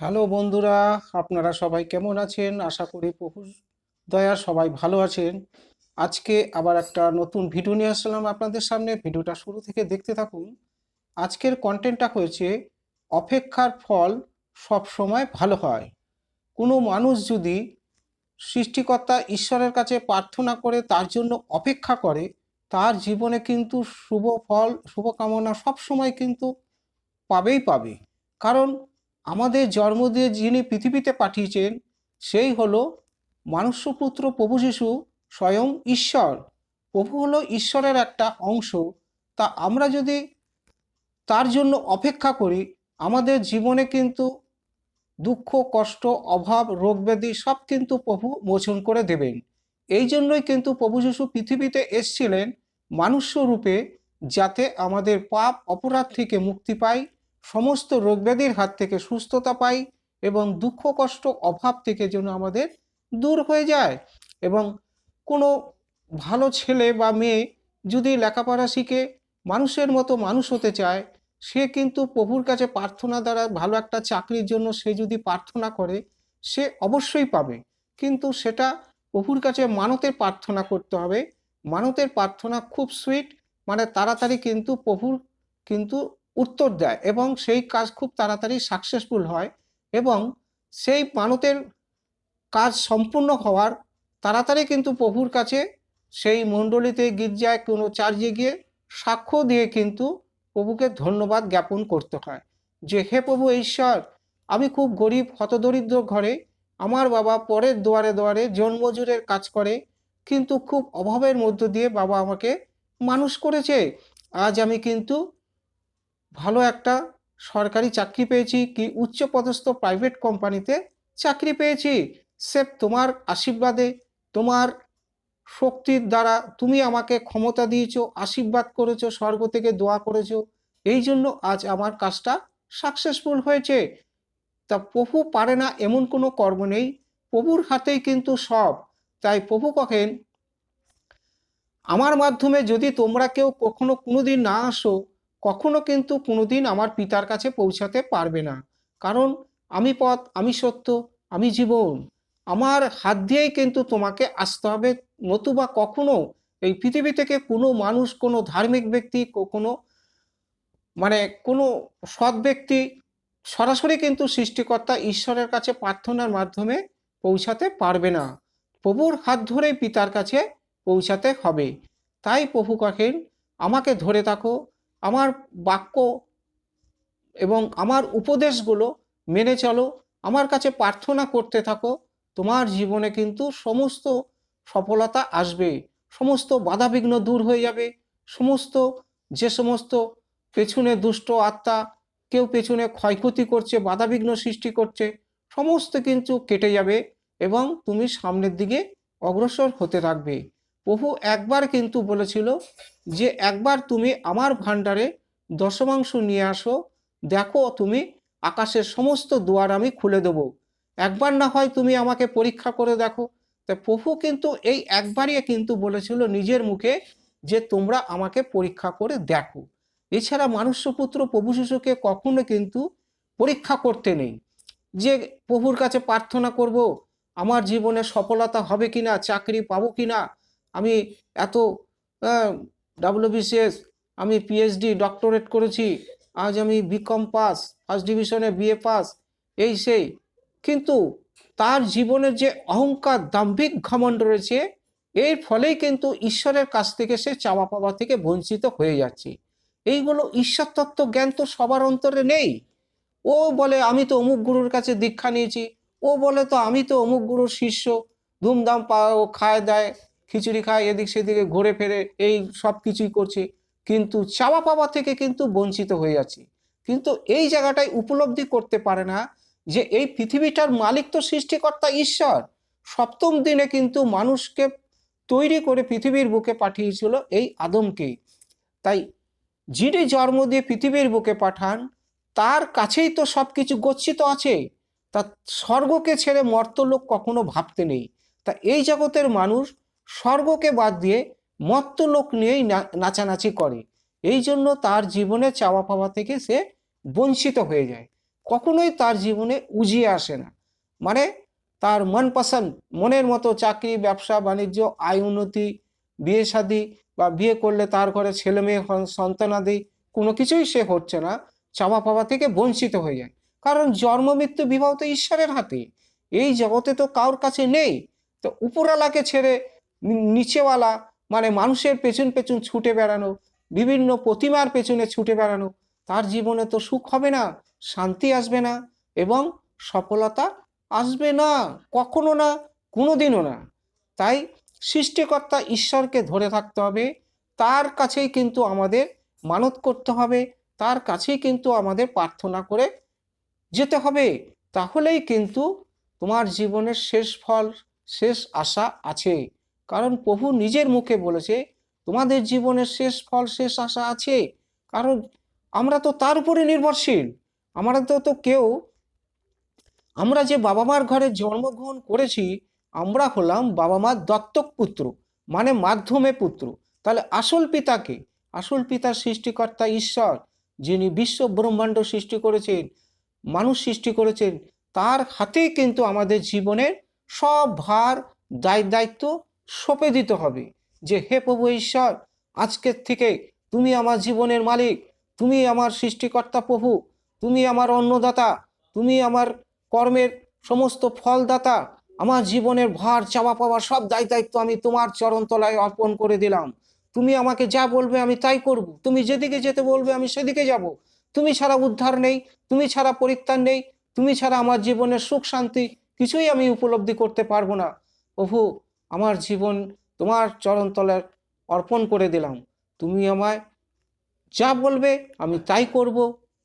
Hello বন্ধুরা, আপনারা সবাই কেমন আছেন? আশা করি প্রভুর দয়া সবাই ভালো আছেন। আজকে আবার একটা নতুন ভিডিও নিয়ে আসলাম আপনাদের সামনে। ভিডিওটা শুরু থেকে দেখতে থাকুন। আজকের কন্টেন্টটা হয়েছে, অপেক্ষার ফল সব সময় ভালো হয়। কোনো মানুষ যদি সৃষ্টিকর্তা ঈশ্বরের কাছে প্রার্থনা করে, তার জন্য অপেক্ষা করে, তার জীবনে কিন্তু শুভ ফল শুভকামনা সব সময় কিন্তু পাবেই পাবে। কারণ আমাদের জন্ম দিয়ে যিনি পৃথিবীতে পাঠিয়েছেন, সেই হলো মানুষ্যপুত্র প্রভু যিশু স্বয়ং ঈশ্বর। প্রভু হলো ঈশ্বরের একটা অংশ। তা আমরা যদি তার জন্য অপেক্ষা করি, আমাদের জীবনে কিন্তু দুঃখ, কষ্ট, অভাব রোগ ব্যাধি সব কিন্তু প্রভু মোচন করে দেবেন। এই জন্যই কিন্তু প্রভু যিশু পৃথিবীতে এসছিলেন মানুষ্য রূপে, যাতে আমাদের পাপ, অপরাধ থেকে মুক্তি পাই সমস্ত রোগব্যাধির হাত থেকে সুস্থতা পাই এবং দুঃখ, কষ্ট, অভাব থেকে যেন আমাদের দূর হয়ে যায় এবং কোনো ভালো ছেলে বা মেয়ে যদি লেখাপড়া শিখে, মানুষের মতো মানুষ হতে চায়, সে কিন্তু প্রভুর কাছে প্রার্থনা দ্বারা ভালো একটা চাকরির জন্য সে যদি প্রার্থনা করে, সে অবশ্যই পাবে। কিন্তু সেটা প্রভুর কাছে মানতের প্রার্থনা করতে হবে। মানতের প্রার্থনা খুব সুইট মানে তাড়াতাড়ি কিন্তু প্রভুর কিন্তু উত্তর দেয় এবং সেই কাজ খুব তাড়াতাড়ি সাকসেসফুল হয় এবং সেই মানতের কাজ সম্পূর্ণ হওয়ার তাড়াতাড়ি কিন্তু প্রভুর কাছে সেই মণ্ডলীতে গির্জায় কোনো চার্জে গিয়ে সাক্ষ্য দিয়ে কিন্তু প্রভুকে ধন্যবাদ জ্ঞাপন করতে হয় যে, হে প্রভু ঈশ্বর, আমি খুব গরিব, হতদরিদ্র ঘরে, আমার বাবা পরের দুয়ারে দুয়ারে জন্মজুরের কাজ করে, কিন্তু খুব অভাবের মধ্য দিয়ে বাবা আমাকে মানুষ করেছে। আজ আমি কিন্তু ভালো একটা সরকারি চাকরি পেয়েছি কি উচ্চপদস্থ প্রাইভেট কোম্পানিতে চাকরি পেয়েছি। সে তোমার আশীর্বাদে, তোমার শক্তির দ্বারা তুমি আমাকে ক্ষমতা দিয়েছ, আশীর্বাদ করেছ, স্বর্গ থেকে দোয়া করেছ। এই জন্য আজ আমার কাজটা সাকসেসফুল হয়েছে। তা প্রভু পারে না এমন কোনো কর্ম নেই। প্রভুর হাতেই কিন্তু সব। তাই প্রভু কহেন, আমার মাধ্যমে যদি তোমরা কেউ কখনো কোনোদিন না আসো কখনো কিন্তু কোনোদিন আমার পিতার কাছে পৌঁছাতে পারবে না। কারণ আমি পথ, আমি সত্য, আমি জীবন। আমার হাত দিয়েই কিন্তু তোমাকে আসতে হবে। নতুবা কখনো এই পৃথিবী থেকে কোনো মানুষ, কোনো ধার্মিক ব্যক্তি কোনো মানে কোনো সৎ ব্যক্তি সরাসরি কিন্তু সৃষ্টিকর্তা ঈশ্বরের কাছে প্রার্থনার মাধ্যমে পৌঁছাতে পারবে না। প্রভুর হাত ধরেই পিতার কাছে পৌঁছাতে হবে। তাই প্রভু কহেন, আমাকে ধরে থাকো আমার বাক্য এবং আমার উপদেশগুলো মেনে চলো, আমার কাছে প্রার্থনা করতে থাকো, তোমার জীবনে কিন্তু সমস্ত সফলতা আসবে, সমস্ত বাধাবিঘ্ন দূর হয়ে যাবে, সমস্ত, যে সমস্ত পেছনে দুষ্ট আত্মা, কেউ পেছনে ক্ষয়ক্ষতি করছে, বাধাবিঘ্ন সৃষ্টি করছে, সমস্ত কিন্তু কেটে যাবে এবং তুমি সামনের দিকে অগ্রসর হতে থাকবে। প্রভু একবার কিন্তু বলেছিল যে, একবার তুমি আমার ভাণ্ডারে দশমাংশ নিয়ে আসো, দেখো তুমি আকাশের সমস্ত দুয়ার আমি খুলে দেব। একবার না হয় তুমি আমাকে পরীক্ষা করে দেখো। তা প্রভু কিন্তু এই একবারই কিন্তু বলেছিল নিজের মুখে যে, তোমরা আমাকে পরীক্ষা করে দেখো। এছাড়া মানুষ্যপুত্র প্রভু শিশুকে কখনো কিন্তু পরীক্ষা করতে নেই। যে, প্রভুর কাছে প্রার্থনা করব, আমার জীবনে সফলতা হবে কি না চাকরি পাবো কি না আমি এত ডাব্লিউবিসিএস আমি পিএইচডি ডক্টরেট করেছি, আজ আমি বিকম পাস ফার্স্ট ডিভিশনে বিএ পাস এই সেই। কিন্তু তার জীবনের যে অহংকার, দাম্ভিক ঘমণ্ড রয়েছে, এর ফলেই কিন্তু ঈশ্বরের কাছ থেকে সে চাওয়া পাওয়া থেকে বঞ্চিত হয়ে যাচ্ছে। এইগুলো ঈশ্বর তত্ত্ব জ্ঞান তো সবার অন্তরে নেই। ও বলে, আমি তো অমুক গুরুর কাছে দীক্ষা নিয়েছি। ও বলে, তো আমি তো অমুক গুরুর শিষ্য। ধুমধাম পা ও খায় দেয়। খিচুড়ি খায়, এদিক সেদিকে ঘুরে ফেরে, এই সব কিছুই করছে। কিন্তু চাওয়া পাওয়া থেকে কিন্তু বঞ্চিত হয়ে যাচ্ছে। কিন্তু এই জায়গাটায় উপলব্ধি করতে পারে না যে এই পৃথিবীটার মালিক তো সৃষ্টিকর্তা ঈশ্বর। সপ্তম দিনে কিন্তু মানুষকে তৈরি করে পৃথিবীর বুকে পাঠিয়েছিল এই আদমকে তাই যিনি জন্ম দিয়ে পৃথিবীর বুকে পাঠান, তার কাছেই তো সব কিছু গচ্ছিত আছে। তা স্বর্গকে ছেড়ে মর্তলোক কখনো ভাবতে নেই। তা এই জগতের মানুষ স্বর্গকে বাদ দিয়ে মত্ত লোক নিয়েই নাচানাচি করে। এই জন্য তার জীবনে চাওয়া পাওয়া থেকে সে বঞ্চিত হয়ে যায়। কখনোই তার জীবনে উজিয়ে আসে না। মানে তার মনপসন্দ মনের মতো চাকরি, ব্যবসা, বাণিজ্য, আয় উন্নতি, বিয়ে শাদি বা বিয়ে করলে তার ঘরে ছেলে মেয়ে সন্তানাদি কোনো কিছুই সে হচ্ছে না। চাওয়া পাওয়া থেকে বঞ্চিত হয়ে যায়। কারণ জন্ম, মৃত্যু, বিবাহ তো ঈশ্বরের হাতে এই জগতে তো কারোর কাছে নেই। তো উপরওয়ালাকে ছেড়ে নিচেওয়ালা মানে মানুষের পেছন পেছন ছুটে বেড়ানো, বিভিন্ন প্রতিমার পেছনে ছুটে বেড়ানো, তার জীবনে তো সুখ হবে না, শান্তি আসবে না এবং সফলতা আসবে না, কখনো না কোনো দিনও না। তাই সৃষ্টিকর্তা ঈশ্বরকে ধরে থাকতে হবে, তার কাছেই কিন্তু আমাদের মানত করতে হবে, তার কাছেই কিন্তু আমাদের প্রার্থনা করে যেতে হবে। তাহলেই কিন্তু তোমার জীবনের শেষ ফল, শেষ আশা আছে। কারণ প্রভু নিজের মুখে বলেছে, তোমাদের জীবনের শেষ ফল শেষ আশা আছে, কারণ আমরা তো তার উপরে নির্ভরশীল। আমরা তো তো কেউ, আমরা যে বাবা মার ঘরে জন্মগ্রহণ করেছি, আমরা হলাম বাবা মার দত্তক পুত্র মানে মাধ্যমে পুত্র। তাহলে আসল পিতাকে আসল পিতার সৃষ্টিকর্তা ঈশ্বর, যিনি বিশ্ব ব্রহ্মাণ্ড সৃষ্টি করেছেন, মানুষ সৃষ্টি করেছেন, তার হাতেই কিন্তু আমাদের জীবনের সব ভার দায় দায়িত্ব সঁপে দিতে হবে যে, হে প্রভু ঈশ্বর আজকের থেকে তুমি আমার জীবনের মালিক, তুমি আমার সৃষ্টিকর্তা প্রভু, তুমি আমার অন্নদাতা, তুমি আমার কর্মের সমস্ত ফলদাতা, আমার জীবনের ভার, চাওয়া পাওয়া সব দায় দায়িত্ব আমি তোমার চরণতলায় অর্পণ করে দিলাম। তুমি আমাকে যা বলবে আমি তাই করব। তুমি যেদিকে যেতে বলবে আমি সেদিকে যাব। তুমি ছাড়া উদ্ধার নেই, তুমি ছাড়া পরিত্রাণ নেই, তুমি ছাড়া আমার জীবনের সুখ শান্তি কিছুই আমি উপলব্ধি করতে পারব না। প্রভু আমার জীবন তোমার চরণতলায় অর্পণ করে দিলাম। তুমি আমায় যা বলবে আমি তাই করব।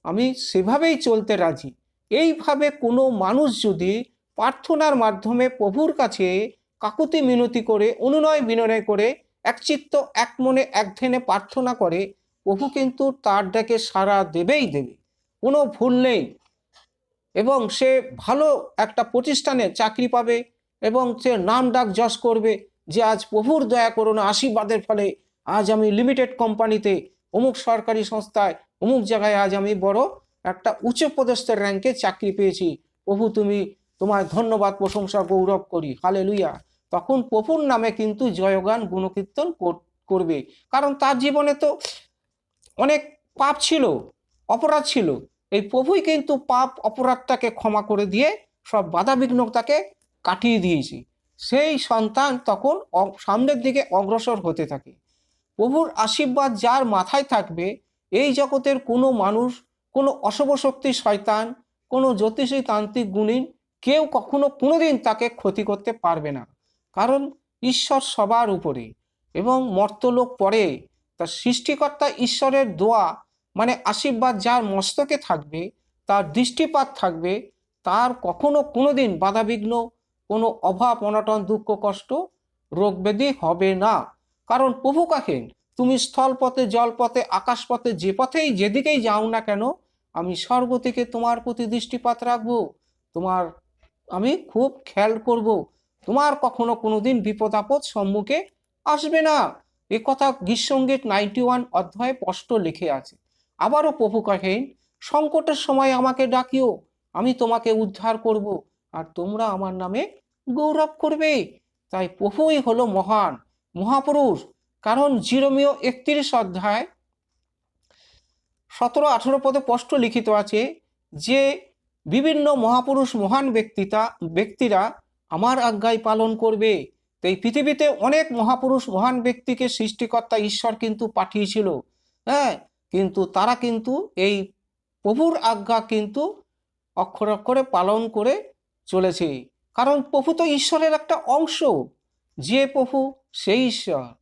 আমি সেভাবেই চলতে রাজি। এইভাবে কোনো মানুষ যদি প্রার্থনার মাধ্যমে প্রভুর কাছে কাকুতি মিনতি করে, অনুনয় বিনয় করে একচিত্ত এক মনে, এক ধ্যানে প্রার্থনা করে, প্রভু কিন্তু তার ডাকে সাড়া দেবেই দেবে। কোনো ভুল নেই। এবং সে ভালো একটা প্রতিষ্ঠানে চাকরি পাবে। এবং সে নাম ডাক যশ করবে যে আজ প্রভুর দয়া করুন, আশীর্বাদের ফলে আজ আমি লিমিটেড কোম্পানিতে অমুক সরকারি সংস্থায়, অমুক জায়গায় আজ আমি বড় একটা উচ্চ পদস্থের র্যাঙ্কে চাকরি পেয়েছি। প্রভু তুমি তোমায় ধন্যবাদ, প্রশংসা, গৌরব করি। হালে লুইয়া তখন প্রভুর নামে কিন্তু জয়গান, গুণকীর্তন করবে। কারণ তার জীবনে তো অনেক পাপ ছিল, অপরাধ ছিল। এই প্রভুই কিন্তু পাপ, অপরাধটাকে ক্ষমা করে দিয়ে সব বাধাবিঘ্ন তাকে কাটিয়ে দিয়েছি। সেই সন্তান তখন সামনের দিকে অগ্রসর হতে থাকে। প্রভুর আশীর্বাদ যার মাথায় থাকবে, এই জগতের কোনো মানুষ, কোনো অশুভ শক্তি শয়তান, কোনো জ্যোতিষী তান্ত্রিক গুণীন কেউ কখনো কোনোদিন তাকে ক্ষতি করতে পারবে না। কারণ ঈশ্বর সবার উপরে এবং মর্তলোক পরে। তার সৃষ্টিকর্তা ঈশ্বরের দোয়া মানে আশীর্বাদ যার মস্তকে থাকবে, তার দৃষ্টিপাত থাকবে, তার কখনো কোনোদিন বাধাবিঘ্ন কোনো অভাব, অনটন, দুঃখ, কষ্ট, রোগ ব্যাধি হবে না। কারণ প্রভু কাকেন তুমি স্থলপথে, জলপথে, আকাশপথে, যে পথেই যেদিকেই যাও না কেন, আমি স্বর্গ থেকে তোমার প্রতি দৃষ্টিপাত রাখব। তোমার, আমি খুব খেয়াল করব। তোমার কখনো কোনোদিন বিপদ, আপদ সম্মুখে আসবে না। এ কথা গীতসঙ্গীত নাইনটি ওয়ান অধ্যায়ে স্পষ্ট লিখে আছে। আবারও প্রভু কহেন সংকটের সময় আমাকে ডাকিও। আমি তোমাকে উদ্ধার করব। আর তোমরা আমার নামে গৌরব করবে। তাই প্রভুই হলো মহান, মহাপুরুষ। কারণ জিরোমীয় একত্রিশ অধ্যায় সতেরো আঠেরো পদে স্পষ্ট লিখিত আছে যে, বিভিন্ন মহাপুরুষ মহান ব্যক্তিতা, ব্যক্তিরা আমার আজ্ঞায় পালন করবে। তো এই পৃথিবীতে অনেক মহাপুরুষ মহান ব্যক্তিকে সৃষ্টিকর্তা ঈশ্বর কিন্তু পাঠিয়েছিল। হ্যাঁ কিন্তু তারা কিন্তু এই প্রভুর আজ্ঞা কিন্তু অক্ষর অক্ষরে পালন করে চলেছে। কারণ প্রভু তো ঈশ্বরের একটা অংশ। যে প্রভু, সেই ঈশ্বর।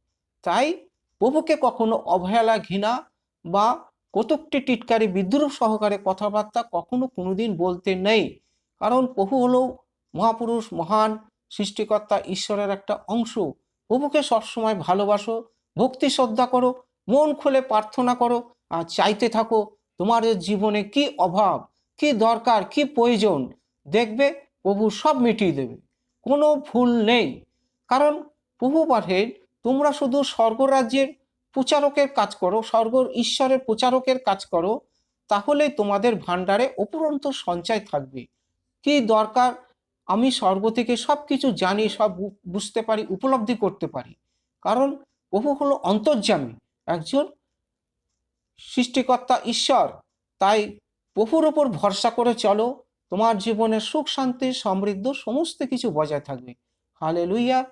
তাই প্রভুকে কখনো অবহেলা, ঘৃণা বা কটুক্তি, টিটকারি, বিদ্রুপ সহকারে কথাবার্তা কখনো কোনোদিন বলতে নেই। কারণ প্রভু হলো মহাপুরুষ, মহান সৃষ্টিকর্তা, ঈশ্বরের একটা অংশ। প্রভুকে সবসময় ভালোবাসো, ভক্তি, শ্রদ্ধা করো, মন খুলে প্রার্থনা করো, আর চাইতে থাকো তোমাদের জীবনে কি অভাব, কি দরকার, কি প্রয়োজন। দেখবে প্রভু সব মিটিয়ে দেবে। কোনো ভুল নেই। কারণ প্রভু পাঠের তোমরা শুধু স্বর্গরাজ্যের প্রচারকের কাজ করো, স্বর্গ ঈশ্বরের প্রচারকের কাজ করো তাহলে তোমাদের ভাণ্ডারে অপুরন্ত সঞ্চয় থাকবে। কি দরকার? আমি স্বর্গ থেকে সব কিছু জানি, সব বুঝতে পারি, উপলব্ধি করতে পারি। কারণ প্রভু হলো অন্তর্যামী, একজন সৃষ্টিকর্তা ঈশ্বর। তাই প্রভুর ওপর ভরসা করে চলো তোমার জীবনে সুখ, শান্তি, সমৃদ্ধ সমস্ত কিছু বজায় থাকবে। হালে লুইয়া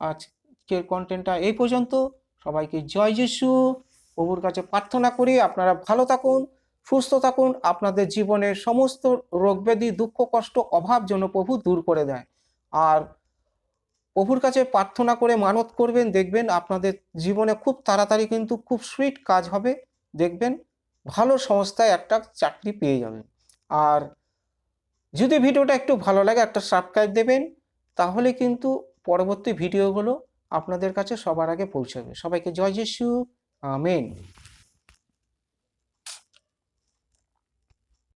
আজকের কন্টেন্টটা এই পর্যন্ত। সবাইকে জয় যিশু। প্রভুর কাছে প্রার্থনা করি, আপনারা ভালো থাকুন, সুস্থ থাকুন। আপনাদের জীবনের সমস্ত রোগ ব্যাধি, দুঃখ, কষ্ট, অভাব যেন প্রভু দূর করে দেয়। আর প্রভুর কাছে প্রার্থনা করে মানত করবেন, দেখবেন আপনাদের জীবনে খুব তাড়াতাড়ি কিন্তু খুব সুইট কাজ হবে। দেখবেন ভালো সংস্থায় একটা চাকরি পেয়ে যাবেন। আর যদি ভিডিওটা একটু ভালো লাগে একটা সাবস্ক্রাইব দেবেন, তাহলে কিন্তু পরবর্তী ভিডিওগুলো আপনাদের কাছে সবার আগে পৌঁছাবে। সবাইকে জয় যিশু, আমেন।